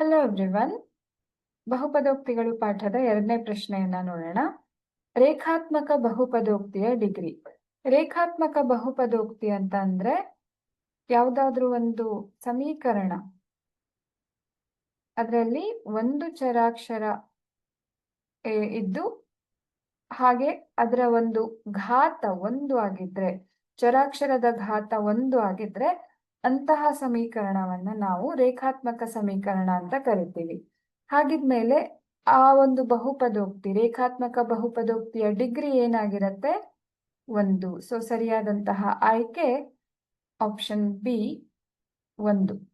Hello everyone ಬಹುಪದೋಕ್ತಿಗಳು ಪಾಠದ ಎರಡನೇ ಪ್ರಶ್ನೆಯನ್ನ ನೋಡೋಣ. ರೇಖಾತ್ಮಕ ಬಹುಪದೋಕ್ತಿಯ ಡಿಗ್ರಿ. ರೇಖಾತ್ಮಕ ಬಹುಪದೋಕ್ತಿ ಅಂತ ಅಂದ್ರೆ ಯಾವುದಾದ್ರೂ ಒಂದು ಸಮೀಕರಣ. ಅದರಲ್ಲಿ ಒಂದು ಚರಾಕ್ಷರ ಇದ್ದು ಹಾಗೆ ಅದರ ಒಂದು ಘಾತ ಒಂದು ಆಗಿದ್ರೆ, ಚರಾಕ್ಷರದ ಘಾತ ಒಂದು ಆಗಿದ್ರೆ ಅಂತಹ ಸಮೀಕರಣವನ್ನ ನಾವು ರೇಖಾತ್ಮಕ ಸಮೀಕರಣ ಅಂತ ಕರಿತೀವಿ. ಹಾಗಿದ್ಮೇಲೆ ಆ ಒಂದು ಬಹುಪದೋಕ್ತಿ, ರೇಖಾತ್ಮಕ ಬಹುಪದೋಕ್ತಿಯ ಡಿಗ್ರಿ ಏನಾಗಿರತ್ತೆ? ಒಂದು. ಸೊ ಸರಿಯಾದಂತಹ ಆಯ್ಕೆ ಆಪ್ಷನ್ ಬಿ ಒಂದು.